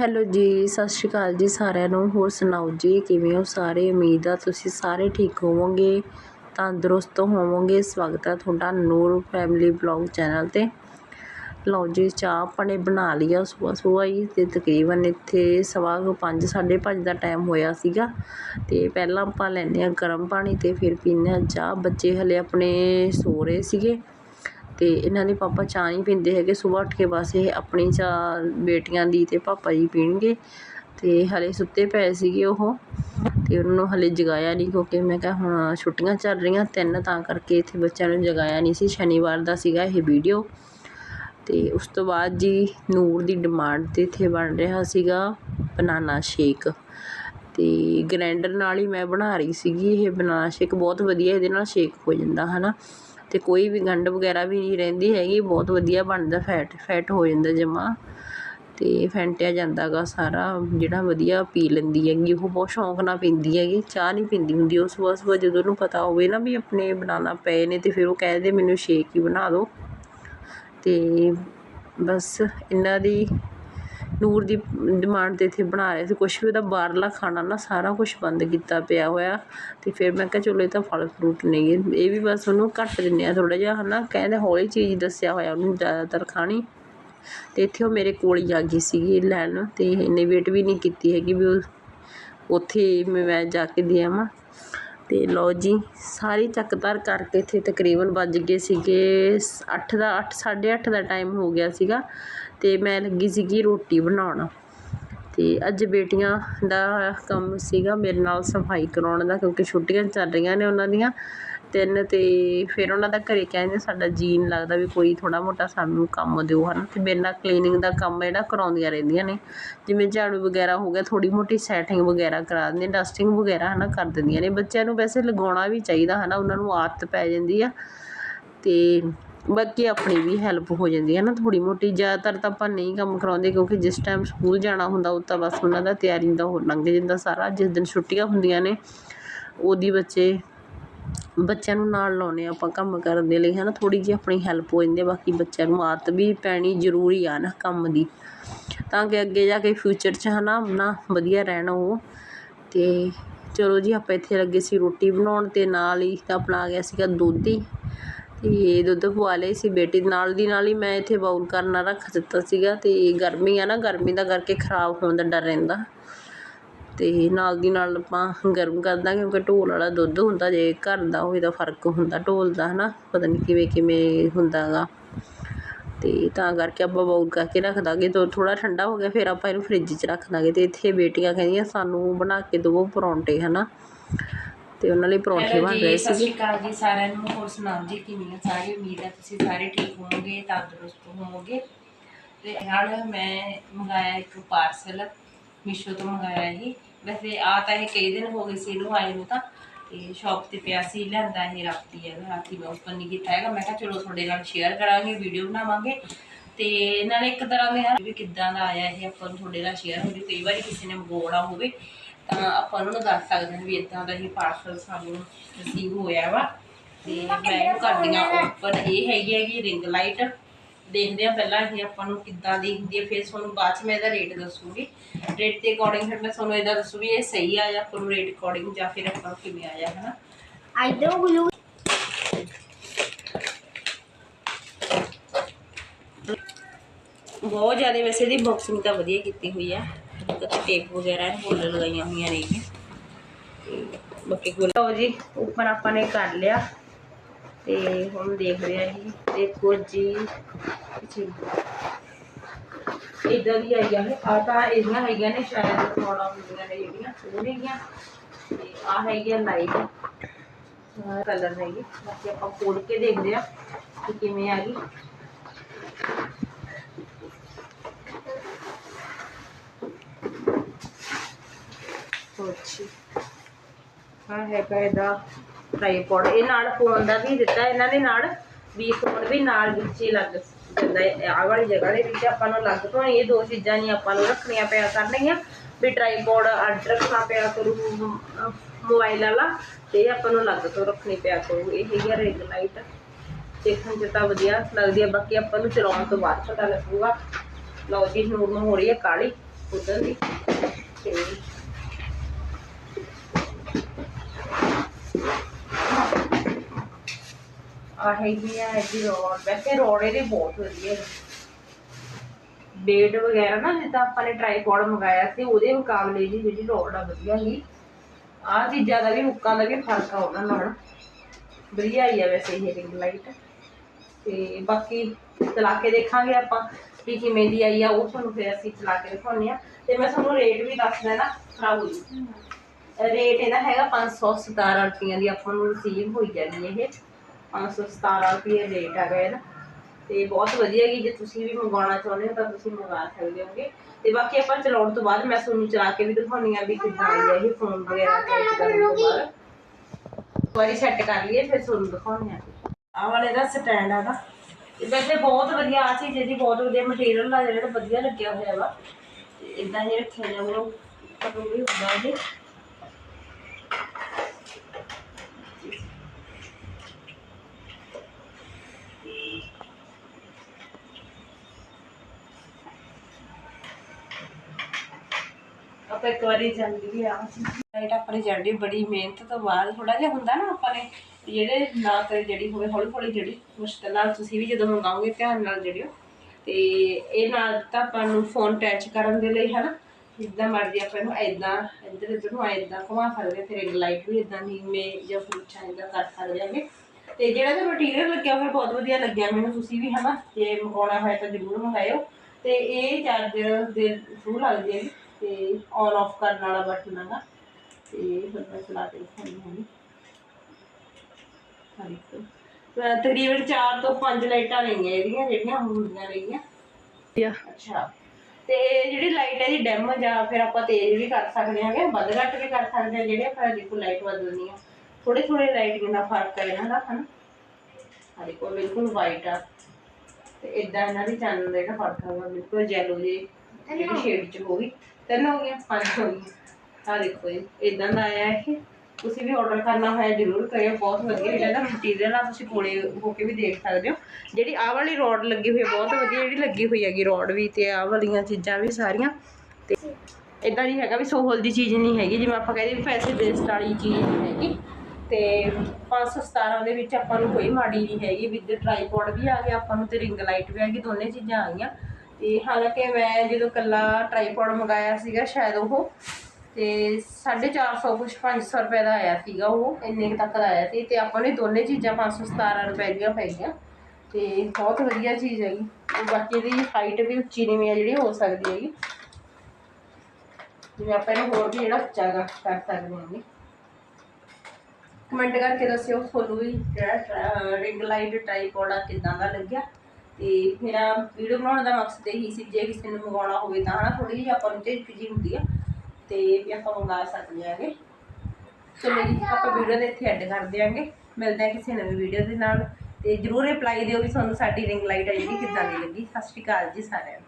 Hello ਜੀ, ਸਤਿ ਸ਼੍ਰੀ ਅਕਾਲ ਜੀ ਸਾਰਿਆਂ ਨੂੰ। ਹੋਰ ਸੁਣਾਓ ਜੀ, ਕਿਵੇਂ ਹੋ ਸਾਰੇ? ਉਮੀਦ ਆ ਤੁਸੀਂ ਸਾਰੇ ਠੀਕ ਹੋਵੋਗੇ, ਤੰਦਰੁਸਤ ਹੋਵੋਗੇ। ਸਵਾਗਤ ਹੈ ਤੁਹਾਡਾ ਨੂਰ ਫੈਮਿਲੀ ਬਲੌਗ ਚੈਨਲ ਤੇ। ਲਓ ਜੀ, ਚਾਹ ਆਪਾਂ ਨੇ ਬਣਾ ਲਿਆ ਸਵੇਰ ਸਵੇਰ ਹੀ ਤੇ ਤਕਰੀਬਨ ਇੱਥੇ ਸਵਾ ਕੁ ਪੰਜ, ਸਾਢੇ ਪੰਜ ਦਾ ਟਾਈਮ ਹੋਇਆ ਸੀਗਾ। ਤੇ ਪਹਿਲਾਂ ਆਪਾਂ ਲੈਂਦੇ ਆ ਗਰਮ ਪਾਣੀ ਤੇ ਫਿਰ ਪੀਂਦੇ ਆ ਚਾਹ। ਬੱਚੇ ਹਲੇ ਆਪਣੇ ਸੋ ਰਹੇ ਸੀਗੇ। ਅਤੇ ਇਹਨਾਂ ਦੇ ਪਾਪਾ ਚਾਹ ਨਹੀਂ ਪੀਂਦੇ ਹੈਗੇ। ਸਵੇਰ ਉੱਠ ਕੇ ਬਸ ਇਹ ਆਪਣੀ ਚਾਹ ਬੇਟੀਆਂ ਦੀ ਅਤੇ ਪਾਪਾ ਜੀ ਪੀਣਗੇ। ਅਤੇ ਹਾਲੇ ਸੁੱਤੇ ਪਏ ਸੀਗੇ ਉਹ। ਅਤੇ ਉਹਨਾਂ ਨੂੰ ਹਾਲੇ ਜਗਾਇਆ ਨਹੀਂ ਕਿਉਂਕਿ ਮੈਂ ਕਿਹਾ ਹੁਣ ਛੁੱਟੀਆਂ ਚੱਲ ਰਹੀਆਂ ਤਿੰਨ, ਤਾਂ ਕਰਕੇ ਇੱਥੇ ਬੱਚਿਆਂ ਨੂੰ ਜਗਾਇਆ ਨਹੀਂ ਸੀ। ਸ਼ਨੀਵਾਰ ਦਾ ਸੀਗਾ ਇਹ ਵੀਡੀਓ ਅਤੇ ਉਸ ਤੋਂ ਬਾਅਦ ਜੀ ਨੂਰ ਦੀ ਡਿਮਾਂਡ ਤੇ ਇੱਥੇ ਬਣ ਰਿਹਾ ਸੀਗਾ ਬਨਾਨਾ ਸ਼ੇਕ ਅਤੇ ਗ੍ਰੈਂਡਰ ਨਾਲ ਹੀ ਮੈਂ ਬਣਾ ਰਹੀ ਸੀਗੀ ਇਹ ਬਨਾਨਾ ਸ਼ੇਕ ਬਹੁਤ ਵਧੀਆ ਇਹਦੇ ਨਾਲ ਸ਼ੇਕ ਹੋ ਜਾਂਦਾ ਹੈ ਨਾ ਅਤੇ ਕੋਈ ਵੀ ਗੰਢ ਵਗੈਰਾ ਵੀ ਨਹੀਂ ਰਹਿੰਦੀ ਹੈਗੀ, ਬਹੁਤ ਵਧੀਆ ਬਣਦਾ ਫੈਟ ਫੈਟ ਹੋ ਜਾਂਦਾ ਜਮਾ। ਅਤੇ ਫੈਂਟਿਆ ਜਾਂਦਾ ਗਾ ਸਾਰਾ, ਜਿਹੜਾ ਵਧੀਆ ਪੀ ਲੈਂਦੀ ਹੈਗੀ, ਉਹ ਬਹੁਤ ਸ਼ੌਂਕ ਨਾਲ ਪੀਂਦੀ ਹੈਗੀ, ਚਾਹ ਨਹੀਂ ਪੀਂਦੀ ਹੁੰਦੀ, ਉਹ ਸੁਬਾਹ ਸੁਬਾਹ ਜਦੋਂ ਉਹਨੂੰ ਪਤਾ ਹੋਵੇ ਨਾ ਵੀ ਆਪਣੇ ਬਣਾਉਣਾ ਪਏ ਨੇ ਅਤੇ ਫਿਰ ਉਹ ਕਹਿ ਦੇ ਮੈਨੂੰ ਸ਼ੇਕ ਹੀ ਬਣਾ ਦਿਓ। ਅਤੇ ਬਸ, ਇਹਨਾਂ ਦੀ ਨੂਰ ਦੀ ਡਿਮਾਂਡ ਤੇ ਇੱਥੇ ਬਣਾ ਰਹੇ ਸੀ, ਕੁਛ ਵੀ ਉਹਦਾ ਬਾਹਰਲਾ ਖਾਣਾ ਨਾ ਸਾਰਾ ਕੁਛ ਬੰਦ ਕੀਤਾ ਪਿਆ ਹੋਇਆ। ਅਤੇ ਫਿਰ ਮੈਂ ਕਿਹਾ ਚਲੋ ਇਹ ਤਾਂ ਫਲ ਫਰੂਟ ਨੇਗੇ ਇਹ ਵੀ ਬਸ ਉਹਨੂੰ ਘੱਟ ਦਿੰਦੇ ਹਾਂ ਥੋੜ੍ਹਾ ਜਿਹਾ ਹੈ ਨਾ ਕਹਿੰਦੇ ਹੌਲੀ ਚੀਜ਼ ਦੱਸਿਆ ਹੋਇਆ ਉਹਨੂੰ ਜ਼ਿਆਦਾਤਰ ਖਾਣੀ। ਅਤੇ ਇੱਥੇ ਉਹ ਮੇਰੇ ਕੋਲ ਹੀ ਆ ਗਈ ਸੀਗੀ ਲੈਣ ਅਤੇ ਇਹਨੇ ਵੇਟ ਵੀ ਨਹੀਂ ਕੀਤੀ ਹੈਗੀ ਵੀ ਉਹ ਉੱਥੇ ਮੈਂ ਜਾ ਕੇ ਦੇ ਆਵਾਂ। ਅਤੇ ਲਓ ਜੀ, ਸਾਰੀ ਚੱਕਤਰ ਕਰਕੇ ਇੱਥੇ ਤਕਰੀਬਨ ਵੱਜ ਗਏ ਸੀਗੇ ਅੱਠ ਦਾ 8 8:30 ਦਾ ਟਾਈਮ ਹੋ ਗਿਆ ਸੀਗਾ ਅਤੇ ਮੈਂ ਲੱਗੀ ਸੀਗੀ ਰੋਟੀ ਬਣਾਉਣ। ਅਤੇ ਅੱਜ ਬੇਟੀਆਂ ਦਾ ਕੰਮ ਸੀਗਾ ਮੇਰੇ ਨਾਲ ਸਫ਼ਾਈ ਕਰਾਉਣ ਦਾ ਕਿਉਂਕਿ ਛੁੱਟੀਆਂ ਚੱਲ ਰਹੀਆਂ ਨੇ ਉਹਨਾਂ ਦੀਆਂ। ਤਿੰਨ ਅਤੇ ਫਿਰ ਉਹਨਾਂ ਦਾ ਘਰੇ ਕਹਿੰਦੇ ਸਾਡਾ ਜੀਨ ਲੱਗਦਾ ਵੀ ਕੋਈ ਥੋੜ੍ਹਾ ਮੋਟਾ ਸਾਨੂੰ ਕੰਮ ਦਿਓ ਹਨ। ਤੇ ਮੇਰੇ ਨਾਲ ਕਲੀਨਿੰਗ ਦਾ ਕੰਮ ਜਿਹੜਾ ਕਰਵਾਉਂਦੀਆਂ ਰਹਿੰਦੀਆਂ ਨੇ। ਜਿਵੇਂ ਝਾੜੂ ਵਗੈਰਾ ਹੋ ਗਿਆ, ਥੋੜ੍ਹੀ ਮੋਟੀ ਸੈਟਿੰਗ ਵਗੈਰਾ ਕਰਾ ਦਿੰਦੀਆਂ ਡਸਟਿੰਗ ਵਗੈਰਾ ਹੈ ਨਾ ਕਰ ਦਿੰਦੀਆਂ ਨੇ। ਬੱਚਿਆਂ ਨੂੰ ਵੈਸੇ ਲਗਾਉਣਾ ਵੀ ਚਾਹੀਦਾ ਹੈ ਨਾ ਉਹਨਾਂ ਨੂੰ ਆਦਤ ਪੈ ਜਾਂਦੀ ਆ। ਅਤੇ ਬਾਕੀ ਆਪਣੀ ਵੀ ਹੈਲਪ ਹੋ ਜਾਂਦੀ ਹੈ ਨਾ ਥੋੜ੍ਹੀ ਮੋਟੀ। ਜ਼ਿਆਦਾਤਰ ਤਾਂ ਆਪਾਂ ਨਹੀਂ ਕੰਮ ਕਰਾਉਂਦੇ ਕਿਉਂਕਿ ਜਿਸ ਟਾਈਮ ਸਕੂਲ ਜਾਣਾ ਹੁੰਦਾ, ਉਹ ਤਾਂ ਬਸ ਉਹਨਾਂ ਦਾ ਤਿਆਰੀ ਦਾ ਹੋ ਲੰਘ ਜਾਂਦਾ ਸਾਰਾ। ਜਿਸ ਦਿਨ ਛੁੱਟੀਆਂ ਹੁੰਦੀਆਂ ਨੇ, ਉਹਦੀ ਬੱਚੇ ਬੱਚਿਆਂ ਨੂੰ ਨਾਲ ਲਾਉਂਦੇ ਹਾਂ ਆਪਾਂ ਕੰਮ ਕਰਨ ਦੇ ਲਈ ਹੈ ਨਾ ਥੋੜ੍ਹੀ ਜਿਹੀ ਆਪਣੀ ਹੈਲਪ ਹੋ ਜਾਂਦੀ ਬਾਕੀ ਬੱਚਿਆਂ ਨੂੰ ਆਦਤ ਵੀ ਪੈਣੀ ਜ਼ਰੂਰੀ ਆ ਨਾ ਕੰਮ ਦੀ। ਤਾਂ ਕਿ ਅੱਗੇ ਜਾ ਕੇ ਫਿਊਚਰ 'ਚ ਹੈ ਨਾ ਵਧੀਆ ਰਹਿਣ ਉਹ। ਅਤੇ ਚਲੋ ਜੀ, ਆਪਾਂ ਇੱਥੇ ਲੱਗੇ ਸੀ ਰੋਟੀ ਬਣਾਉਣ ਅਤੇ ਨਾਲ ਹੀ ਤਾਂ ਆਪਣਾ ਆ ਗਿਆ ਸੀਗਾ ਦੁੱਧ ਹੀ। ਅਤੇ ਦੁੱਧ ਪਵਾ ਲਏ ਸੀ ਬੇਟੀ ਨਾਲ ਦੀ ਨਾਲ ਹੀ ਮੈਂ ਇੱਥੇ ਬਾਉਲ ਕਰਨਾ ਰੱਖ ਦਿੱਤਾ ਸੀਗਾ ਅਤੇ ਗਰਮੀ ਆ ਨਾ, ਗਰਮੀ ਦਾ ਕਰਕੇ ਖਰਾਬ ਹੋਣ ਦਾ ਡਰ ਰਹਿੰਦਾ। ਤੇ ਨਾਲ ਦੀ ਨਾਲ ਆਪਾਂ ਗਰਮ ਕਰ ਦਾਂਗੇ ਕਿਉਂਕਿ ਢੋਲ ਵਾਲਾ ਦੁੱਧ ਹੁੰਦਾ ਜੇ ਘਰ ਦਾ ਹੋਵੇ ਤਾਂ ਫ਼ਰਕ ਹੁੰਦਾ ਢੋਲ ਦਾ ਹਨਾ? ਪਤਾ ਨਹੀਂ ਕਿਵੇਂ ਕਿਵੇਂ ਹੁੰਦਾ ਗਾ। ਤੇ ਤਾਂ ਕਰਕੇ ਆਪਾਂ ਬਾਉਲ ਕਰਕੇ ਰੱਖ ਦਾਂਗੇ। ਤੋਂ ਥੋੜਾ ਠੰਡਾ ਹੋ ਗਿਆ ਫਿਰ ਆਪਾਂ ਇਹਨੂੰ ਫ੍ਰਿਜ 'ਚ ਰੱਖ ਦਾਂਗੇ। ਤੇ ਇੱਥੇ ਬੇਟੀਆਂ ਕਹਿੰਦੀਆਂ ਸਾਨੂੰ ਬਣਾ ਕੇ ਦਿਵੋ ਪਰੌਂਠੇ ਹਨਾ? ਤੇ ਉਹਨਾਂ ਲਈ ਪਰੌਂਠੇ ਬਣ ਰਹੇ ਸਤਿ ਸ਼੍ਰੀ ਸੀਗੇ ਅਕਾਲ ਜੀ ਸਾਰਿਆਂ ਨੂੰ। ਹੋਰ ਸੁਣਾਓ ਜੀ ਕਿਵੇਂ ਹੋ? ਸਾਰੇ ਉਮੀਦ ਹੈ ਤੁਸੀਂ ਸਾਰੇ ਠੀਕ ਹੋਵੋਗੇ ਤੰਦਰੁਸਤ ਹੋਵੋਗੇ। ਤੇ ਨਾਲ ਮੈਂ ਮੰਗਾਇਆ ਇੱਕ ਪਾਰਸਲ ਮੀਸ਼ੋ ਤੋਂ ਮੰਗਾਇਆ ਇਹ ਵੈਸੇ ਆ ਤਾਂ ਇਹ ਕਈ ਦਿਨ ਹੋ ਗਏ ਸੀ ਇਹਨੂੰ ਆਏ ਨੂੰ ਤਾਂ। ਤੇ ਸ਼ਾਪ ਤੇ ਪਿਆ ਸੀ, ਲਿਆਂਦਾ ਇਹ ਰਾਤੀ ਹੈ ਰਾਤੀ ਮੈਂ ਓਪਨ ਨਹੀਂ ਕੀਤਾ ਹੈਗਾ। ਮੈਂ ਕਿਹਾ ਚਲੋ ਤੁਹਾਡੇ ਨਾਲ ਸ਼ੇਅਰ ਕਰਾਂਗੇ ਵੀਡੀਓ ਬਣਾਵਾਂਗੇ। ਤੇ ਨਾਲੇ ਇੱਕ ਤਰ੍ਹਾਂ ਦੇ ਹੈ ਵੀ ਕਿੱਦਾਂ ਦਾ ਆਇਆ ਇਹ ਆਪਾਂ ਨੂੰ ਤੁਹਾਡੇ ਨਾਲ ਸ਼ੇਅਰ ਹੋ ਜੇ। ਕਈ ਵਾਰੀ ਕਿਸੇ ਨੇ ਮੰਗਵਾਉਣਾ ਹੋਵੇ ਤਾਂ ਆਪਾਂ ਉਹਨਾਂ ਨੂੰ ਦੱਸ ਸਕਦੇ ਹਾਂ ਵੀ ਇਦਾਂ ਦਾ ਹੀ ਪਾਰਸਲ ਸਾਨੂੰ ਰਿਸੀਵ ਹੋਇਆ ਵਾ। ਤੇ ਮੈਂ ਇਹਨੂੰ ਕਰਦੀ ਹਾਂ ਓਪਨ ਇਹ ਹੈਗੀ ਹੈਗੀ ਰਿੰਗ ਲਾਈਟ ਦੇਖਦੇ ਆ ਪਹਿਲਾਂ ਇਹ ਆਪਾਂ ਨੂੰ ਕਿੱਦਾਂ ਦੀ ਹੁੰਦੀ ਹੈ ਫਿਰ ਤੁਹਾਨੂੰ ਬਾਅਦ ਚ ਮੈਂ ਇਹਦਾ ਰੇਟ ਦੱਸੂਗੀ। ਰੇਟ ਦੇ ਅਕੋਰਡਿੰਗ ਫਿਰ ਮੈਂ ਤੁਹਾਨੂੰ ਇਹਦਾ ਦੱਸੂ ਵੀ ਇਹ ਸਹੀ ਆ ਜਾਂ ਆਪਾਂ ਨੂੰ ਰੇਟ ਅਕੋਰਡਿੰਗ ਜਾਂ ਫਿਰ ਆਪਾਂ ਨੂੰ ਕਿਵੇਂ ਆਇਆ ਹਨਾ? ਆਈਡੋ ਗਲੂ ਬਹੁਤ ਜ਼ਿਆਦਾ ਵੈਸੇ ਦੀ ਬਾਕਸਿੰਗ ਤਾਂ ਵਧੀਆ ਕੀਤੀ ਹੋਈ ਆ। ਤੇ ਟੇਪ ਵਗੈਰਾ ਹੋਲ ਲਗਾਈਆਂ ਹੋਈਆਂ ਨੇ ਬਾਕੀ ਲਓ ਜੀ ਉੱਪਰ ਆਪਾਂ ਨੇ ਕਰ ਲਿਆ। ਤੇ ਹੁਣ ਦੇਖ ਰਿਹਾ ਜੀ ਦੇਖੋ ਜੀ ਜੀ ਇਦਾਂ ਦੀ ਆਈਆਂ ਨੇ ਆ ਤਾਂ ਇਹਦੀਆਂ ਹੈਗੀਆਂ ਨੇ ਸ਼ਾਇਦ ਥੋੜਾ ਹੁੰਦੀਆਂ ਨੇ ਜਿਹੜੀਆਂ ਉਹ ਨੇਗੀਆਂ ਤੇ ਆ ਹੈਗੀਆਂ ਲਾਈਟ ਕਲਰ ਹੈਗੀ ਬਾਕੀ ਆਪਾਂ ਖੋਲ ਕੇ ਦੇਖਦੇ ਆ ਕਿ ਕਿਵੇਂ ਆ ਗਈ ਅੱਛੀ ਹਾਂ ਹੈਗਾ ਇਹਦਾ ਟ੍ਰਾਈਪੋਡ ਇਹ ਨਾਲ ਫੋਨ ਦਾ ਵੀ ਦਿੱਤਾ, ਇਹਨਾਂ ਨੇ ਨਾਲ ਵੀ ਫੋਨ ਵੀ ਨਾਲ ਵਿੱਚ ਹੀ ਲੱਗ ਜਾਂਦਾ ਹੈ। ਆਹ ਵਾਲੀ ਜਗ੍ਹਾ ਦੇ ਵਿੱਚ ਆਪਾਂ ਨੂੰ ਲੱਗ ਤੋਂ ਇਹ ਦੋ ਚੀਜ਼ਾਂ ਨਹੀਂ ਆਪਾਂ ਨੂੰ ਰੱਖਣੀਆਂ ਪਿਆ ਕਰਨਗੀਆਂ ਵੀ ਟ੍ਰਾਈਪੋਡ ਅੱਡ ਰੱਖਣਾ ਪਿਆ ਕਰੂ ਮੋਬਾਈਲ ਵਾਲਾ, ਤੇ ਆਪਾਂ ਨੂੰ ਲੱਗ ਤੋਂ ਰੱਖਣੀ ਪਿਆ ਕਰੂ। ਇਹ ਹੈਗੀ ਆ ਰਿੰਗ ਲਾਈਟ ਦੇਖਣ 'ਚ ਤਾਂ ਵਧੀਆ ਲੱਗਦੀ ਆ, ਬਾਕੀ ਆਪਾਂ ਨੂੰ ਚਲਾਉਣ ਤੋਂ ਬਾਅਦ ਪਤਾ ਲੱਗੂਗਾ। ਲਓ ਜੀ, ਨੂਰ ਨੂੰ ਹੋ ਰਹੀ ਹੈ ਕਾਲੀ, ਉਧਰ ਦੀ। ਤੇ ਹੈਗੀ ਆ ਇਹਦੀ ਰੋਡ। ਵੈਸੇ ਰੋਡ ਇਹਦੇ ਬਹੁਤ ਵਧੀਆ ਹੈ ਬੇਡ ਵਗੈਰਾ ਨਾ, ਜਿੱਦਾਂ ਆਪਾਂ ਨੇ ਟ੍ਰਾਈਪੋਡ ਮੰਗਾਇਆ ਸੀ, ਉਹਦੇ ਮੁਕਾਬਲੇ ਦੀ ਜਿਹੜੀ ਰੋਡ ਆ ਵਧੀਆ ਹੀ ਆਹ ਚੀਜ਼ਾਂ ਦਾ ਵੀ, ਹੁੱਕਾਂ ਦਾ ਵੀ ਫ਼ਰਕ ਆ ਉਹਨਾਂ ਨਾਲ। ਵਧੀਆ ਹੀ ਆ ਵੈਸੇ ਇਹ ਰਿੰਗ ਲਾਈਟ ਤੇ ਬਾਕੀ ਚਲਾ ਕੇ ਦੇਖਾਂਗੇ ਆਪਾਂ ਵੀ ਕਿਵੇਂ ਦੀ ਆਈ ਆ, ਉਹ ਤੁਹਾਨੂੰ ਫਿਰ ਅਸੀਂ ਚਲਾ ਕੇ ਦਿਖਾਉਂਦੇ ਆ ਤੇ ਮੈਂ ਤੁਹਾਨੂੰ ਰੇਟ ਵੀ ਦੱਸ ਦੇਣਾ ਖਰਾਬ ਰੇਟ ਇਹਦਾ ਹੈਗਾ 517 ਰੁਪਈਆ ਦੀ ਆਪਾਂ ਨੂੰ ਰਿਸੀਵ ਹੋਈ ਜਾਂਦੀ ਇਹ। 517 ਰੁਪਏ ਰੇਟ ਹੈਗਾ ਇਹਦਾ। ਤੇ ਬਹੁਤ ਵਧੀਆ ਹੈਗੀ ਜੇ ਤੁਸੀਂ ਵੀ ਮੰਗਵਾਉਣਾ ਚਾਹੁੰਦੇ ਹੋ ਤਾਂ ਤੁਸੀਂ ਮੰਗਾ ਸਕਦੇ ਹੋਗੇ। ਤੇ ਬਾਕੀ ਆਪਾਂ ਚਲਾਉਣ ਤੋਂ ਬਾਅਦ ਮੈਂ ਤੁਹਾਨੂੰ ਚਲਾ ਕੇ ਵੀ ਦਿਖਾਉਣੀ ਆ ਵੀ ਕਿੱਦਾਂ ਆਈ ਹੈ ਇਹ ਫੋਨ ਵਗੈਰਾ ਟੈਚ ਕਰਨ ਤੋਂ ਬਾਅਦ ਵਾਰੀ ਸੈੱਟ ਕਰ ਲਈਏ, ਫਿਰ ਤੁਹਾਨੂੰ ਦਿਖਾਉਣੀ ਆ। ਆਹ ਵਾਲੇ ਦਾ ਸਟੈਂਡ ਹੈਗਾ ਤੇ ਵੈਸੇ ਬਹੁਤ ਵਧੀਆ ਆ ਚੀਜ਼ ਇਹਦੀ ਬਹੁਤ ਵਧੀਆ ਮਟੀਰੀਅਲ ਆ, ਜਿਹੜਾ ਵਧੀਆ ਲੱਗਿਆ ਹੋਇਆ ਵਾ। ਇਦਾਂ ਹੀ ਰੱਖਿਆ ਜਾਊਗਾ। ਕਦੋਂ ਵੀ ਹੁੰਦਾ ਇਹ ਆਪਾਂ ਇੱਕ ਵਾਰੀ ਜਾਂਦੀ ਵੀ ਆ ਲਾਈਟ ਆਪਣੀ ਬੜੀ ਮਿਹਨਤ ਤੋਂ ਬਾਅਦ ਥੋੜਾ ਜਿਹਾ ਹੁੰਦਾ ਨਾ ਆਪਾਂ ਨੇ, ਜਿਹੜੇ ਨਾ ਤੇ ਜਿਹੜੀ ਹੋਵੇ ਹੌਲੀ ਹੌਲੀ ਜਿਹੜੀ ਮੁਸ਼ਕਲ ਨਾਲ ਤੁਸੀਂ ਵੀ ਜਦੋਂ ਮੰਗਾਓਗੇ ਧਿਆਨ ਨਾਲ ਜਿਹੜਿਓ ਤੇ ਇਹ ਨਾਲ ਤਾਂ ਆਪਾਂ ਨੂੰ ਫੋਨ ਅਟੈਚ ਕਰਨ ਦੇ ਲਈ ਹਨਾ, ਜਿੱਦਾਂ ਮਰਜ਼ੀ ਆਪਾਂ ਇਹਨੂੰ ਐਦਾਂ ਇੱਧਰ ਇੱਧਰ ਨੂੰ ਐਦਾਂ ਘੁਮਾ ਸਕਦੇ ਫਿਰ ਇੱਕ ਲਾਈਟ ਵੀ ਇਦਾਂ ਨੀਵੇਂ ਜਾਂ ਫਿਰ ਚਾਹੀਦਾ ਕਰ ਸਕਦੇ ਹਾਂਗੇ। ਤੇ ਜਿਹੜਾ ਇਹ ਮਟੀਰੀਅਲ ਲੱਗਿਆ ਹੋਇਆ ਬਹੁਤ ਵਧੀਆ ਲੱਗਿਆ ਮੈਨੂੰ, ਤੁਸੀਂ ਵੀ ਹਨਾ, ਜੇ ਮੰਗਾਉਣਾ ਹੋਇਆ ਤਾਂ ਜ਼ਰੂਰ ਮੰਗਾਇਓ। ਤੇ ਇਹ ਚਾਰਜਰ ਦੇ ਥਰੂ ਲੱਗਦੀ ਹੈ ਤੇ ਔਨ ਆਫ ਕਰਨ ਵਾਲਾ ਬਟਨ ਹੈਗਾ ਤੇ ਹੁਣ ਮੈਂ ਚਲਾ ਕੇ ਦਿਖਾਉਂਦੀ ਹਾਂ ਤਕਰੀਬਨ 4 ਤੋਂ 5 ਲਾਈਟਾਂ ਰਹੀਆਂ ਇਹਦੀਆਂ ਜਿਹੜੀਆਂ ਹੁੰਦੀਆਂ ਰਹੀਆਂ। ਅੱਛਾ। ਤੇ ਜਿਹੜੀ ਲਾਈਟ ਹੈ ਜੀ ਡੈਮ ਜਾਂ ਫਿਰ ਆਪਾਂ ਤੇਜ਼ ਵੀ ਕਰ ਸਕਦੇ ਹਾਂਗੇ ਵੱਧ ਘੱਟ ਵੀ ਕਰ ਸਕਦੇ ਹਾਂ ਜਿਹੜੇ ਆਪਾਂ ਦੇਖੋ ਲਾਈਟ ਬਦਲਣੀ ਆ। ਥੋੜੇ ਥੋੜੇ ਲਾਈਟਿੰਗ ਦਾ ਫ਼ਰਕ ਹੈ ਇਹਨਾਂ ਦਾ ਹਨਾ। ਆ ਦੇਖੋ ਬਿਲਕੁਲ ਵਾਈਟ ਆ। ਤੇ ਇਦਾਂ ਇਹਨਾਂ ਦੀ ਚਾਨਣ ਦਾ ਜਿਹੜਾ ਫ਼ਰਕ ਹੈਗਾ ਬਿਲਕੁਲ ਜੈਲੋ ਜੀ ਜਿਹੜੀ ਸ਼ੇਡ ਚ ਹੋ ਗਈ ਤਿੰਨ ਹੋ ਗਈਆਂ, ਪੰਜ ਹੋ ਗਈਆਂ। ਆ ਦੇਖੋ ਇਹ ਇਦਾਂ ਦਾ ਆਇਆ ਇਹ। ਤੁਸੀਂ ਵੀ ਆਰਡਰ ਕਰਨਾ ਹੋਇਆ ਜ਼ਰੂਰ ਕਰਿਓ, ਬਹੁਤ ਵਧੀਆ ਜਿਹੜਾ ਮਟੀਰੀਅਲ ਆ, ਤੁਸੀਂ ਕੋਲੇ ਹੋ ਕੇ ਵੀ ਦੇਖ ਸਕਦੇ ਹੋ। ਜਿਹੜੀ ਆਹ ਵਾਲੀ ਰੋਡ ਲੱਗੀ ਹੋਈ ਹੈ ਬਹੁਤ ਵਧੀਆ ਜਿਹੜੀ ਲੱਗੀ ਹੋਈ ਹੈਗੀ ਰੋਡ ਵੀ ਤੇ ਆਹ ਵਾਲੀਆਂ ਚੀਜ਼ਾਂ ਵੀ ਸਾਰੀਆਂ। ਤੇ ਇਦਾਂ ਨਹੀਂ ਹੈਗਾ ਵੀ ਸੋਹਲ ਦੀ ਚੀਜ਼ ਨਹੀਂ ਹੈਗੀ, ਜਿਵੇਂ ਆਪਾਂ ਕਹਿੰਦੇ ਵੀ ਪੈਸੇ ਵੇਸਟ ਵਾਲੀ ਚੀਜ਼ ਨਹੀਂ ਹੈਗੀ। ਤੇ 517 ਦੇ ਵਿੱਚ ਆਪਾਂ ਨੂੰ ਕੋਈ ਮਾੜੀ ਨਹੀਂ ਹੈਗੀ ਵਿਦ ਟ੍ਰਾਈਪੋਡ ਵੀ ਆ ਗਿਆ, ਆਪਾਂ ਨੂੰ ਤੇ ਰਿੰਗ ਲਾਈਟ ਵੀ ਆ ਗਈ, ਦੋਨੇ ਚੀਜ਼ਾਂ ਆ ਗਈਆਂ। ਤੇ ਹਾਲਾਂਕਿ ਮੈਂ ਜਦੋਂ ਕੱਲਾ ਟ੍ਰਾਈਪੋਡ ਮੰਗਾਇਆ ਸੀਗਾ ਸ਼ਾਇਦ ਉਹ, ਤੇ 450 ਕੁਛ 500 ਰੁਪਏ ਦਾ ਆਇਆ ਸੀਗਾ ਉਹ, ਇੰਨੇ ਕੁ ਤੱਕ ਦਾ ਆਇਆ ਸੀ, ਤੇ ਆਪਾਂ ਨੇ ਦੋਨੇ ਚੀਜ਼ਾਂ 517 ਰੁਪਏ ਦੀਆਂ ਪਈਆਂ ਗਈਆਂ ਤੇ ਬਹੁਤ ਵਧੀਆ ਚੀਜ਼ ਹੈਗੀ ਬਾਕੀ ਦੀ ਹਾਈਟ ਵੀ ਉੱਚੀ ਨੀਵੀਂ ਆ ਜਿਹੜੀ ਹੋ ਸਕਦੀ ਹੈਗੀ। ਜਿਵੇਂ ਆਪਾਂ ਇਹਨੂੰ ਹੋਰ ਵੀ ਜਿਹੜਾ ਉੱਚਾ ਕਰ ਕਰ ਸਕਦੇ ਹਾਂਗੇ। ਕਮੈਂਟ ਕਰਕੇ ਦੱਸਿਓ ਤੁਹਾਨੂੰ ਵੀ ਜਿਹੜਾ ਰਿੰਗ ਲਾਈਟ ਟਾਈਪੋਡ ਆ ਕਿਦਾਂ ਦਾ ਲੱਗਿਆ। ਤੇ ਮੇਰਾ ਵੀਡੀਓ ਬਣਾਉਣ ਦਾ ਮਕਸਦ ਇਹੀ ਸੀ, ਜੇ ਕਿਸੇ ਨੂੰ ਮੰਗਵਾਉਣਾ ਹੋਵੇ ਤਾਂ ਹਨਾ ਥੋੜੀ ਜਿਹੀ ਆਪਾਂ ਨੂੰ ਝਿਜਕ ਜੀ ਹੁੰਦੀ ਆ, ਤੇ ਵੀ ਆਪਾਂ ਮੰਗਾ ਸਕਦੇ ਆਂਗੇ। ਚਲੋ ਜੀ ਆਪਾਂ ਵੀਡੀਓ ਦੇ ਇੱਥੇ ਐਡ ਕਰ ਦਿਆਂਗੇ। ਮਿਲਦੇ ਆ ਕਿਸੇ ਨਵੀਂ ਵੀਡੀਓ ਦੇ ਨਾਲ, ਤੇ ਜਰੂਰ ਰਿਪਲਾਈ ਦਿਓ ਵੀ ਤੁਹਾਨੂੰ ਸਾਡੀ ਰਿੰਗ ਲਾਈਟ ਆ ਜਿਹੜੀ ਕਿੱਦਾਂ ਦੀ ਲੱਗੀ। ਸਤਿ ਸ਼੍ਰੀ ਅਕਾਲ ਜੀ ਸਾਰਿਆਂ ਨੂੰ।